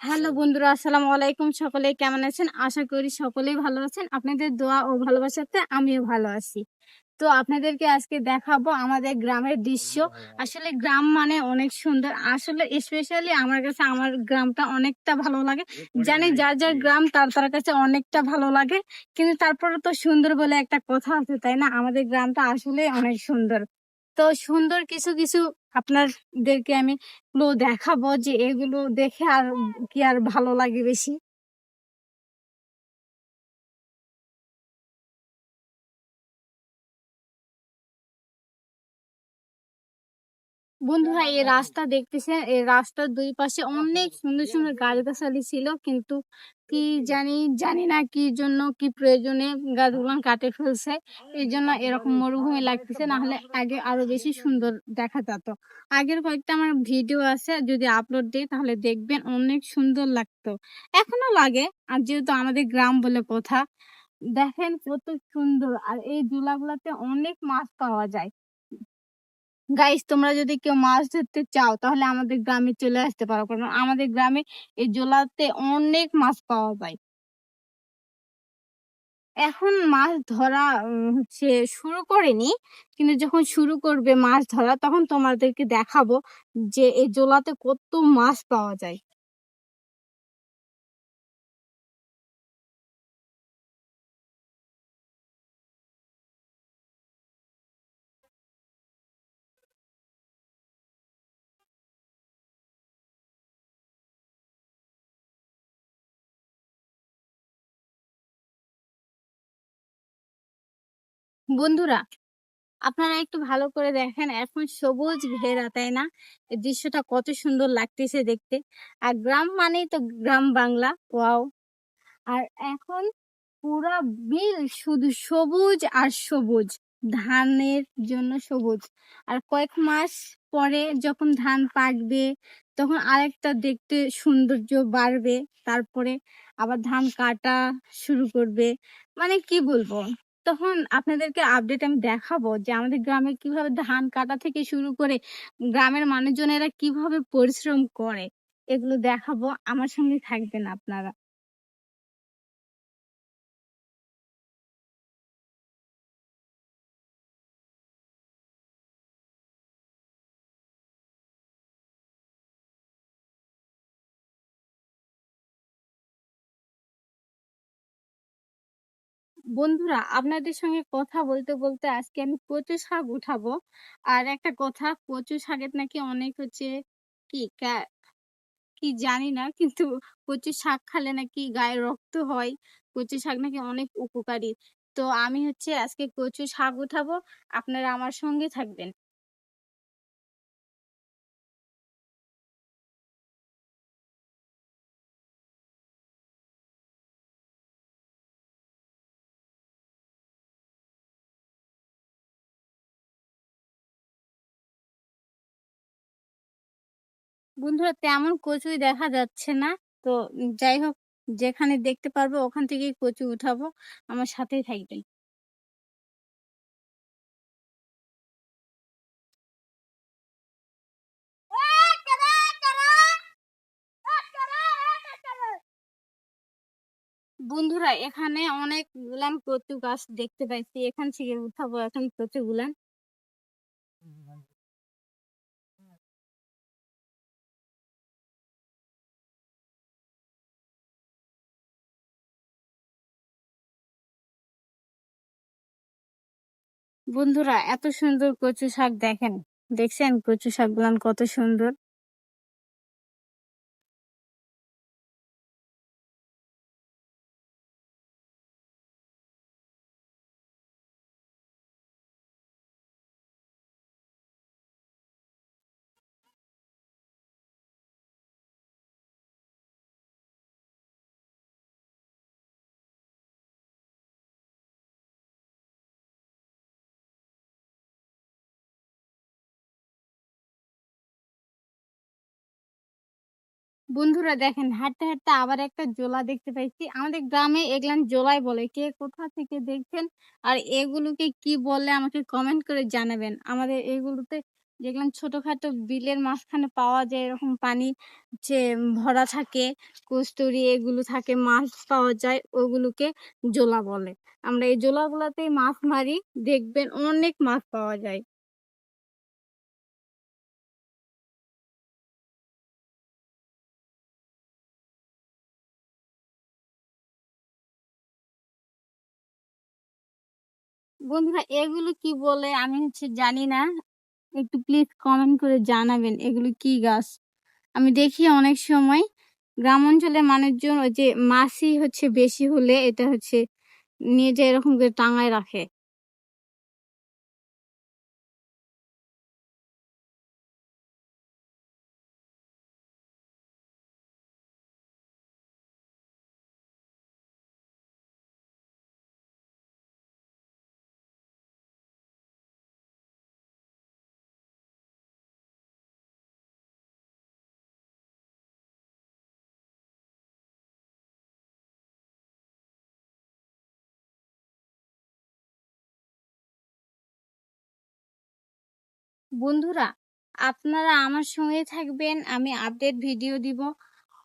Hello বন্ধুরা, আসসালামু আলাইকুম সকলে, কেমন আছেন? আশা করি সকলেই ভালো আছেন। আপনাদের দোয়া ও ভালোবাসাতে আমিও ভালো আছি। তো আপনাদেরকে আজকে দেখাবো আমাদের গ্রামের দৃশ্য। আসলে গ্রাম মানে অনেক সুন্দর। আসলে স্পেশালি আমার কাছে আমার গ্রামটা অনেকটা ভালো লাগে। জানি যার যার গ্রাম, তার তার কাছে অনেকটা ভালো লাগে। কিন্তু তারপরে তো সুন্দর বলে একটা কথা আছে, তাই না? আমাদের গ্রামটা আসলে অনেক সুন্দর। তো সুন্দর কিছু কিছু আপনাদেরকে আমি দেখাবো যে এগুলো দেখে আর কি আর ভালো লাগে বেশি। বন্ধুরা, এই রাস্তা দেখতেছেন এই রাস্তার দুই পাশে অনেক সুন্দর সুন্দর গাছ গাছালি ছিল, কিন্তু কি জানি জানি না কি জন্য, কি প্রয়োজনে গাছগুলো কাটে ফেলছে। এই জন্য এরকম মরুভূমি লাগতেছে, না হলে আগে আরও বেশি সুন্দর দেখা যেত। আগের কয়েকটা আমার ভিডিও আছে, যদি আপলোড দিই, তাহলে দেখবেন অনেক সুন্দর লাগতো। এখনও লাগে, আর যেহেতু আমাদের গ্রাম বলে কথা, দেখেন কত সুন্দর, আর এই জুলাগুলাতে অনেক মাছ পাওয়া যায়। গাইস তোমরা যদি কেউ মাছ ধরতে চাও, তাহলে আমাদের গ্রামে চলে আসতে পারো। কারণ আমাদের গ্রামে এই জোলাতে অনেক মাছ পাওয়া যায়। এখন মাছ ধরা হচ্ছে শুরু করেনি, কিন্তু যখন শুরু করবে মাছ ধরা, তখন তোমাদেরকে দেখাবো যে এই জোলাতে কত মাছ পাওয়া যায়। বন্ধুরা, আপনারা একটু ভালো করে দেখেন, এখন সবুজ ঘেরা, তাই না? দৃশ্যটা কত সুন্দর লাগতেছে দেখতে। আর গ্রাম মানেই তো গ্রাম বাংলা, ওয়াও। আর এখন পুরা বিল শুধু সবুজ আর সবুজ, ধানের জন্য সবুজ। আর কয়েক মাস পরে যখন ধান পাকবে, তখন আরেকটা দেখতে সৌন্দর্য বাড়বে। তারপরে আবার ধান কাটা শুরু করবে। মানে কি বলব? তখন আপনাদেরকে আপডেট আমি দেখাবো যে আমাদের গ্রামে কীভাবে ধান কাটা থেকে শুরু করে গ্রামের মানুষজনেরা কীভাবে পরিশ্রম করে, এগুলো দেখাবো। আমার সঙ্গে থাকবেন আপনারা। বন্ধুরা, আপনাদের সঙ্গে কথা বলতে বলতে আজকে আমি কচু শাক উঠাবো। আর একটা কথা, কচু শাকের নাকি অনেক হচ্ছে কি কি জানি না, কিন্তু কচু শাক খালে নাকি গায়ে রক্ত হয়। কচু শাক নাকি অনেক উপকারী। তো আমি হচ্ছে আজকে কচু শাক উঠাবো। আপনারা আমার সঙ্গে থাকবেন। বন্ধুরা, তেমন কচুই দেখা যাচ্ছে না। তো যাই হোক, যেখানে দেখতে পারব ওখান থেকেই কচু উঠাবো। আমার সাথেই থাকবেন। বন্ধুরা, এখানে অনেক গুলান কচু গাছ দেখতে পাইছি। এখান থেকে উঠাবো, এখন কচু গুলান বন্ধুরা এত সুন্দর কচু শাক দেখেন। দেখছেন কচু শাক গুলান কত সুন্দর? বন্ধুরা দেখেন, হাঁটতে হাঁটতে আবার একটা জোলা দেখতে পাইছি। আমাদের গ্রামে এগুলান জোলাই বলে। কে কোথা থেকে দেখছেন? আর এগুলোকে কি বলে আমাকে কমেন্ট করে জানাবেন। আমাদের এগুলোতে দেখলাম ছোটখাটো বিলের মাঝখানে পাওয়া যায় এরকম পানি যে ভরা থাকে, কস্তুরি এগুলো থাকে, মাছ পাওয়া যায়, ওগুলোকে জোলা বলে। আমরা এই জোলাগুলাতেই মাছ মারি, দেখবেন অনেক মাছ পাওয়া যায়। বন্ধুরা, এগুলো কি বলে আমি হচ্ছে জানি না। একটু প্লিজ কমেন্ট করে জানাবেন এগুলো কি গাছ। আমি দেখি অনেক সময় গ্রাম অঞ্চলের মানুষজন ওই যে মাসি হচ্ছে বেশি হলে এটা হচ্ছে নিয়ে যায় এরকম করে টাঙায় রাখে। বন্ধুরা, আপনারা আমার সঙ্গে থাকবেন, আমি আপডেট ভিডিও দিব।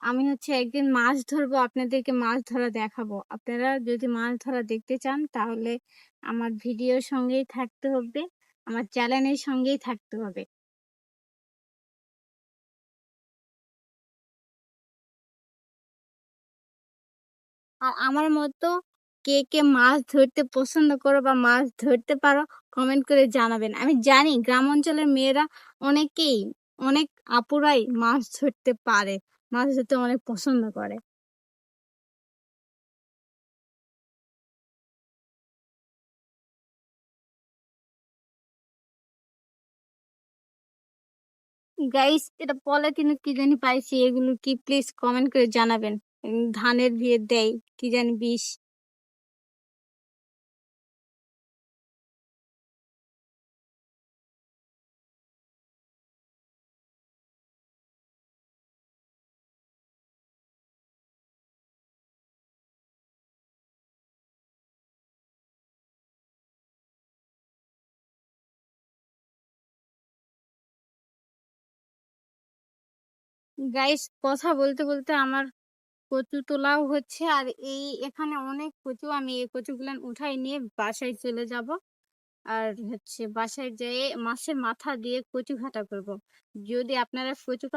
আমি হচ্ছে একদিন মাছ ধরবো, আপনাদেরকে মাছ ধরা দেখাবো। আপনারা যদি মাছ ধরা দেখতে চান, তাহলে আমার ভিডিওর সঙ্গেই থাকতে হবে, আমার চ্যানেলের সঙ্গেই থাকতে হবে। আর আমার মতো কে কে মাছ ধরতে পছন্দ করো বা মাছ ধরতে পারো কমেন্ট করে জানাবেন। আমি জানি গ্রাম অঞ্চলের মেয়েরা অনেকেই অনেক আপুরাই মাছ ধরতে পারে, মাছ ধরতে অনেক পছন্দ করে। গাইস এটা পলিথিনে কি জানি পাইছি, এগুলো কি প্লিজ কমেন্ট করে জানাবেন। ধানের বিয়ে দেয়, কি জানি বিষ। গাইস কথা বলতে বলতে আমার কচু তোলাও হচ্ছে। আর এই এখানে অনেক কচু, আমি এই কচুগুলো উঠাই নিয়ে বাসায় চলে যাব। আর হচ্ছে বাসায় যেয়ে মাছের মাথা দিয়ে কচু ঘাটা করব। যদি আপনারা কচু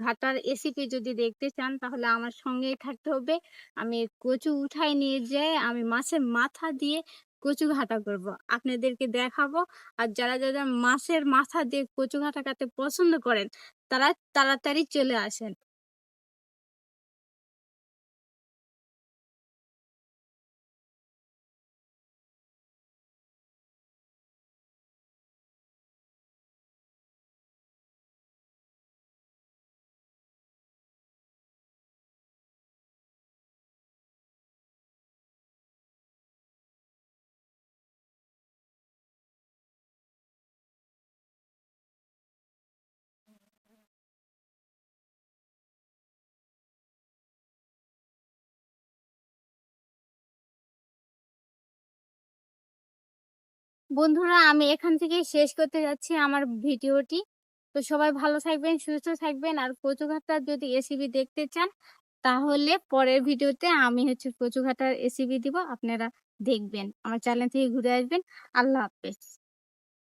ঘাটার রেসিপি যদি দেখতে চান, তাহলে আমার সঙ্গেই থাকতে হবে। আমি কচু উঠাই নিয়ে যেয়ে আমি মাছের মাথা দিয়ে কচু ঘাটা করব। আপনাদেরকে দেখাবো আর যারা যারা মাছের মাথা দিয়ে কচু ঘাটা খেতে পছন্দ করেন, তারা তাড়াতাড়ি চলে আসেন বন্ধুরা, আমি এখান থেকে শেষ করতে যাচ্ছি আমার ভিডিওটি। তো সবাই ভালো থাকবেন, সুস্থ থাকবেন। আর কচুঘাটার যদি এসিবি দেখতে চান, তাহলে পরের ভিডিওতে আমি হচ্ছে কচুঘাটার এসিবি দিব, আপনারা দেখবেন। আমার চ্যানেল থেকে ঘুরে আসবেন। আল্লাহ হাফেজ।